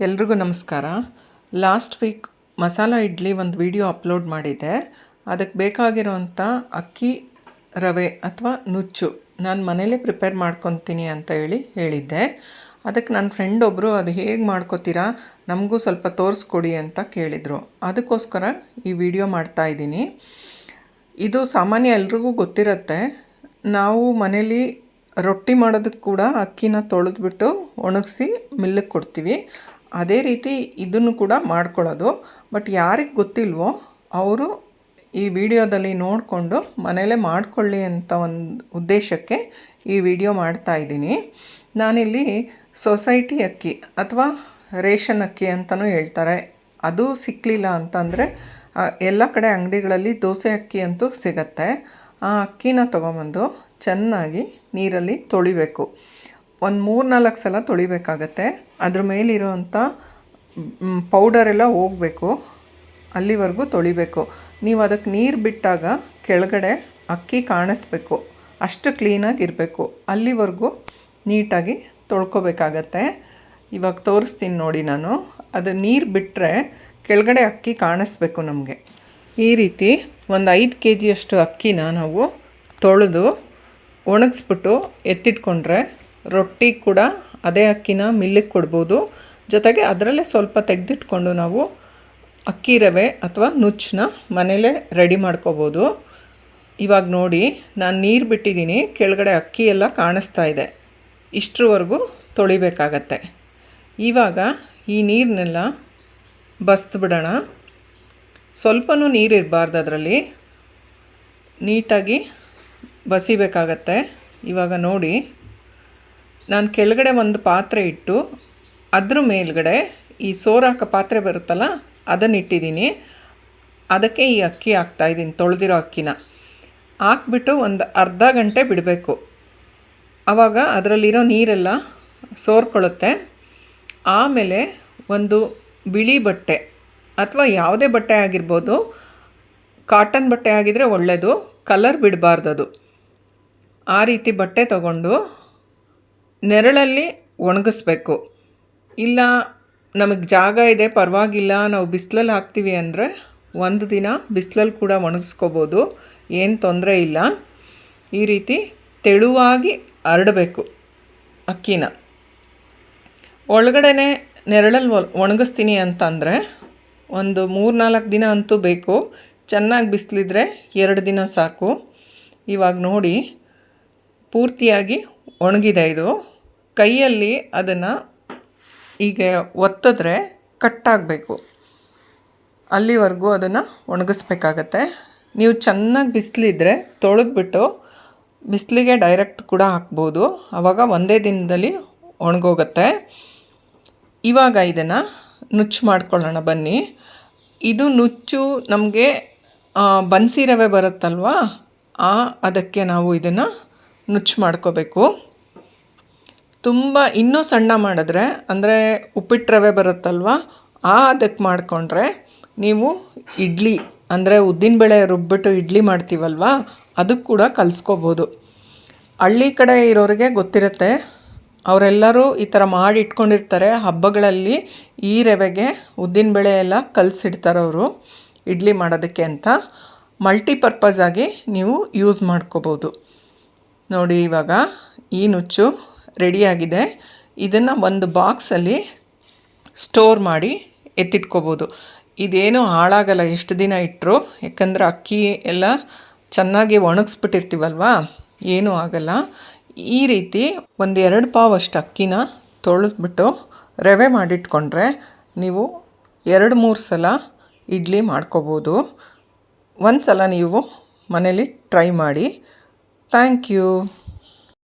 ಎಲ್ರಿಗೂ ನಮಸ್ಕಾರ. Last week masala idli ಒಂದು ವಿಡಿಯೋ ಅಪ್ಲೋಡ್ ಮಾಡಿದ್ದೆ. ಅದಕ್ಕೆ ಬೇಕಾಗಿರೋವಂಥ ಅಕ್ಕಿ ರವೆ ಅಥವಾ ನುಚ್ಚು ನಾನು ಮನೇಲೇ ಪ್ರಿಪೇರ್ ಮಾಡ್ಕೊತೀನಿ ಅಂತ ಹೇಳಿ ಹೇಳಿದ್ದೆ. ಅದಕ್ಕೆ ನನ್ನ ಫ್ರೆಂಡ್ ಒಬ್ಬರು ಅದು ಹೇಗೆ ಮಾಡ್ಕೋತೀರಾ? ನಮಗೂ ಸ್ವಲ್ಪ ತೋರಿಸ್ಕೊಡಿ ಅಂತ ಕೇಳಿದರು. ಅದಕ್ಕೋಸ್ಕರ ಈ ವಿಡಿಯೋ ಮಾಡ್ತಾ ಇದ್ದೀನಿ. ಇದು ಸಾಮಾನ್ಯ ಎಲ್ರಿಗೂ ಗೊತ್ತಿರುತ್ತೆ. ನಾವು ಮನೇಲಿ ರೊಟ್ಟಿ ಮಾಡೋದಕ್ಕೆ ಕೂಡ ಅಕ್ಕಿನ ತೊಳೆದ್ಬಿಟ್ಟು ಒಣಗಿಸಿ ಮಿಲ್ಲಿಗೆ ಕೊಡ್ತೀವಿ. ಅದೇ ರೀತಿ ಇದನ್ನು ಕೂಡ ಮಾಡ್ಕೊಳ್ಳೋದು. ಬಟ್ ಯಾರಿಗೆ ಗೊತ್ತಿಲ್ವೋ, ಅವರು ಈ ವಿಡಿಯೋದಲ್ಲಿ ನೋಡಿಕೊಂಡು ಮನೇಲೇ ಮಾಡಿಕೊಳ್ಳಿ ಅಂತ ಒಂದು ಉದ್ದೇಶಕ್ಕೆ ಈ ವಿಡಿಯೋ ಮಾಡ್ತಾ ಇದ್ದೀನಿ. ನಾನಿಲ್ಲಿ ಸೊಸೈಟಿ ಅಕ್ಕಿ ಅಥವಾ ರೇಷನ್ ಅಕ್ಕಿ ಅಂತಲೂ ಹೇಳ್ತಾರೆ. ಅದು ಸಿಕ್ಕಲಿಲ್ಲ ಅಂತಂದರೆ ಎಲ್ಲ ಕಡೆ ಅಂಗಡಿಗಳಲ್ಲಿ ದೋಸೆ ಅಕ್ಕಿ ಅಂತೂ ಸಿಗತ್ತೆ. ಆ ಅಕ್ಕಿನ ತೊಗೊಂಬಂದು ಚೆನ್ನಾಗಿ ನೀರಲ್ಲಿ ತೊಳಿಬೇಕು. ಒಂದು ಮೂರು ನಾಲ್ಕು ಸಲ ತೊಳಿಬೇಕಾಗತ್ತೆ. ಅದ್ರ ಮೇಲಿರೋವಂಥ ಪೌಡರೆಲ್ಲ ಹೋಗಬೇಕು. ಅಲ್ಲಿವರೆಗೂ ತೊಳಿಬೇಕು. ನೀವು ಅದಕ್ಕೆ ನೀರು ಬಿಟ್ಟಾಗ ಕೆಳಗಡೆ ಅಕ್ಕಿ ಕಾಣಿಸ್ಬೇಕು. ಅಷ್ಟು ಕ್ಲೀನಾಗಿರಬೇಕು ಅಲ್ಲಿವರೆಗೂ ನೀಟಾಗಿ ತೊಳ್ಕೊಬೇಕಾಗತ್ತೆ. ಇವಾಗ ತೋರಿಸ್ತೀನಿ ನೋಡಿ ನಾನು. ಅದು ನೀರು ಬಿಟ್ಟರೆ ಕೆಳಗಡೆ ಅಕ್ಕಿ ಕಾಣಿಸ್ಬೇಕು ನಮಗೆ. ಈ ರೀತಿ ಒಂದು ಐದು ಕೆ ಜಿಯಷ್ಟು ಅಕ್ಕಿನ ನಾವು ತೊಳೆದು ಒಣಗಿಸ್ಬಿಟ್ಟು ಎತ್ತಿಟ್ಕೊಂಡ್ರೆ ರೊಟ್ಟಿ ಕೂಡ ಅದೇ ಅಕ್ಕಿನ ಮಿಲ್ಲಿಗೆ ಕೊಡ್ಬೋದು. ಜೊತೆಗೆ ಅದರಲ್ಲೇ ಸ್ವಲ್ಪ ತೆಗೆದಿಟ್ಕೊಂಡು ನಾವು ಅಕ್ಕಿ ರವೆ ಅಥವಾ ನುಚ್ಚನ್ನ ಮನೇಲೇ ರೆಡಿ ಮಾಡ್ಕೋಬೋದು. ಇವಾಗ ನೋಡಿ, ನಾನು ನೀರು ಬಿಟ್ಟಿದ್ದೀನಿ, ಕೆಳಗಡೆ ಅಕ್ಕಿ ಎಲ್ಲ ಕಾಣಿಸ್ತಾ ಇದೆ. ಇಷ್ಟರವರೆಗೂ ತೊಳಿಬೇಕಾಗತ್ತೆ. ಇವಾಗ ಈ ನೀರನ್ನೆಲ್ಲ ಬಸ್ದು ಬಿಡೋಣ ಸ್ವಲ್ಪನೂ ನೀರು ಇರಬಾರ್ದು ಅದರಲ್ಲಿ. ನೀಟಾಗಿ ಬಸಿಬೇಕಾಗತ್ತೆ. ಇವಾಗ ನೋಡಿ ನಾನು ಕೆಳಗಡೆ ಒಂದು ಪಾತ್ರೆ ಇಟ್ಟು, ಅದ್ರ ಮೇಲ್ಗಡೆ ಈ ಸೋರಾಕ ಪಾತ್ರೆ ಬರುತ್ತಲ್ಲ ಅದನ್ನು ಇಟ್ಟಿದ್ದೀನಿ. ಅದಕ್ಕೆ ಈ ಅಕ್ಕಿ ಹಾಕ್ತಾಯಿದ್ದೀನಿ ತೊಳೆದಿರೋ ಅಕ್ಕಿನ. ಹಾಕ್ಬಿಟ್ಟು ಒಂದು ಅರ್ಧ ಗಂಟೆ ಬಿಡಬೇಕು. ಆವಾಗ ಅದರಲ್ಲಿರೋ ನೀರೆಲ್ಲ ಸೋರ್ಕೊಳ್ಳುತ್ತೆ ಆಮೇಲೆ ಒಂದು ಬಿಳಿ ಬಟ್ಟೆ, ಅಥವಾ ಯಾವುದೇ ಬಟ್ಟೆ ಆಗಿರ್ಬೋದು, ಕಾಟನ್ ಬಟ್ಟೆ ಆಗಿದ್ದರೆ ಒಳ್ಳೆಯದು ಕಲರ್ ಬಿಡಬಾರ್ದದು. ಆ ರೀತಿ ಬಟ್ಟೆ ತಗೊಂಡು ನೆರಳಲ್ಲಿ ಒಣಗಿಸ್ಬೇಕು. ಇಲ್ಲ, ನಮಗೆ ಜಾಗ ಇದೆ, ಪರವಾಗಿಲ್ಲ ನಾವು ಬಿಸಿಲಲ್ಲಿ ಹಾಕ್ತೀವಿ ಅಂದರೆ ಒಂದು ದಿನ ಬಿಸಿಲಲ್ಲಿ ಕೂಡ ಒಣಗಿಸ್ಕೋಬೋದು, ಏನು ತೊಂದರೆ ಇಲ್ಲ. ಈ ರೀತಿ ತೆಳುವಾಗಿ ಹರಡಬೇಕು ಅಕ್ಕಿನ. ಒಳಗಡೆ ನೆರಳಲ್ಲಿ ಒಣಗಿಸ್ತೀನಿ ಅಂತಂದರೆ ಒಂದು ಮೂರು ನಾಲ್ಕು ದಿನ ಅಂತೂ ಬೇಕು. ಚೆನ್ನಾಗಿ ಬಿಸಿಲಿದ್ರೆ ಎರಡು ದಿನ ಸಾಕು. ಇವಾಗ ನೋಡಿ, ಪೂರ್ತಿಯಾಗಿ ಒಣಗಿದೆ ಇದು. ಕೈಯಲ್ಲಿ ಅದನ್ನು ಈಗ ಒತ್ತಿದ್ರೆ ಕಟ್ಟಾಗಬೇಕು. ಅಲ್ಲಿವರೆಗೂ ಅದನ್ನು ಒಣಗಿಸ್ಬೇಕಾಗತ್ತೆ. ನೀವು ಚೆನ್ನಾಗಿ ಬಿಸಿಲಿದ್ರೆ ತೊಳೆದ್ಬಿಟ್ಟು ಬಿಸಿಲಿಗೆ ಡೈರೆಕ್ಟ್ ಕೂಡ ಹಾಕ್ಬೋದು. ಆವಾಗ ಒಂದೇ ದಿನದಲ್ಲಿ ಒಣಗೋಗುತ್ತೆ. ಇವಾಗ ಇದನ್ನು ನುಚ್ಚು ಮಾಡ್ಕೊಳ್ಳೋಣ ಬನ್ನಿ. ಇದು ನುಚ್ಚು ನಮಗೆ ಬನ್ಸಿ ರವೆ ಬರುತ್ತಲ್ವ? ಆ, ಅದಕ್ಕೆ ನಾವು ಇದನ್ನು ನುಚ್ಚು ಮಾಡ್ಕೋಬೇಕು. ತುಂಬ ಇನ್ನೂ ಸಣ್ಣ ಮಾಡಿದ್ರೆ, ಅಂದರೆ ಉಪ್ಪಿಟ್ಟು ರವೆ ಬರುತ್ತಲ್ವ, ಆ ಅದಕ್ಕೆ ಮಾಡಿಕೊಂಡ್ರೆ ನೀವು ಇಡ್ಲಿ, ಅಂದರೆ ಉದ್ದಿನಬೇಳೆ ರುಬ್ಬಿಟ್ಟು ಇಡ್ಲಿ ಮಾಡ್ತೀವಲ್ವ ಅದಕ್ಕೆ ಕೂಡ ಕಲಿಸ್ಕೋಬೋದು. ಹಳ್ಳಿ ಕಡೆ ಇರೋರಿಗೆ ಗೊತ್ತಿರುತ್ತೆ, ಅವರೆಲ್ಲರೂ ಈ ಥರ ಮಾಡಿ ಇಟ್ಕೊಂಡಿರ್ತಾರೆ. ಹಬ್ಬಗಳಲ್ಲಿ ಈ ರವೆಗೆ ಉದ್ದಿನಬೇಳೆ ಎಲ್ಲ ಕಲಸಿಡ್ತಾರೆ ಅವರು, ಇಡ್ಲಿ ಮಾಡೋದಕ್ಕೆ ಅಂತ. ಮಲ್ಟಿಪರ್ಪಸ್ ಆಗಿ ನೀವು ಯೂಸ್ ಮಾಡ್ಕೋಬೋದು. ನೋಡಿ ಇವಾಗ ಈ ನುಚ್ಚು. ರೆಡಿಯಾಗಿದೆ. ಇದನ್ನು ಒಂದು ಬಾಕ್ಸಲ್ಲಿ ಸ್ಟೋರ್ ಮಾಡಿ ಎತ್ತಿಟ್ಕೋಬೋದು. ಇದೇನು ಹಾಳಾಗಲ್ಲ ಎಷ್ಟು ದಿನ ಇಟ್ಟರು ಯಾಕಂದರೆ ಅಕ್ಕಿ ಎಲ್ಲ ಚೆನ್ನಾಗಿ ಒಣಗಿಸ್ಬಿಟ್ಟಿರ್ತೀವಲ್ವಾ? ಏನೂ ಆಗಲ್ಲ. ಈ ರೀತಿ ಒಂದು ಎರಡು ಪಾವ್ ಅಷ್ಟು ಅಕ್ಕಿನ ತೊಳೆದ್ಬಿಟ್ಟು ರವೆ ಮಾಡಿಟ್ಕೊಂಡ್ರೆ ನೀವು ಎರಡು ಮೂರು ಸಲ ಇಡ್ಲಿ ಮಾಡ್ಕೋಬೋದು. ಒಂದು ಸಲ ನೀವು ಮನೇಲಿ ಟ್ರೈ ಮಾಡಿ. Thank you.